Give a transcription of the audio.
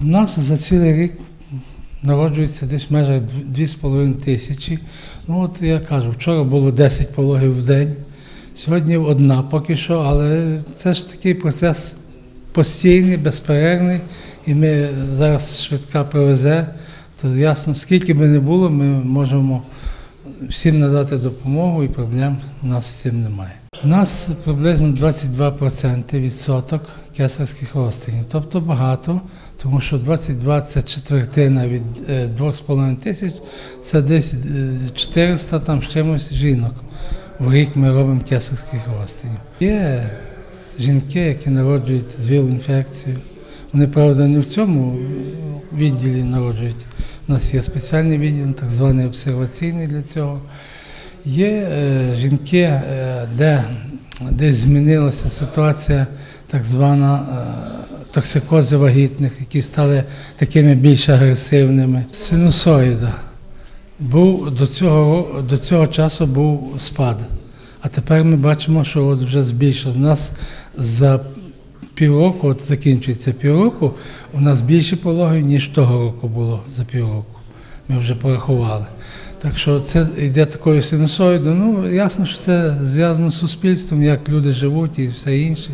В нас за цілий рік народжується десь в межах 2,5 тисячі. Ну от я кажу, вчора було 10 пологів в день, сьогодні одна поки що, але це ж такий процес постійний, безперервний, і ми зараз швидка привезе, то ясно, скільки би не було, ми можемо всім надати допомогу і проблем у нас з цим немає. У нас приблизно 22% відсоток кесарських розтинів, тобто багато, тому що 22 це четвертина від е, 2,5 тисяч, це десь е, 400 там з чимось жінок. В рік ми робимо кесарських розтинів. Є жінки, які народжують з віл-інфекцією. Вони, правда, не в цьому відділі народжують. У нас є спеціальний відділ, так званий обсерваційний для цього. Є е, жінки, е, де десь змінилася ситуація, так звана е, токсикози вагітних, які стали такими більш агресивними. Синусоїда. Був до цього, до цього часу був спад. А тепер ми бачимо, що от вже збільшив. У нас за півроку, от закінчується півроку, у нас більше пологів, ніж того року було за півроку. Ми вже порахували. Так що це йде такою синусоїдою. Ну, ясно, що це зв'язано з суспільством, як люди живуть і все інше.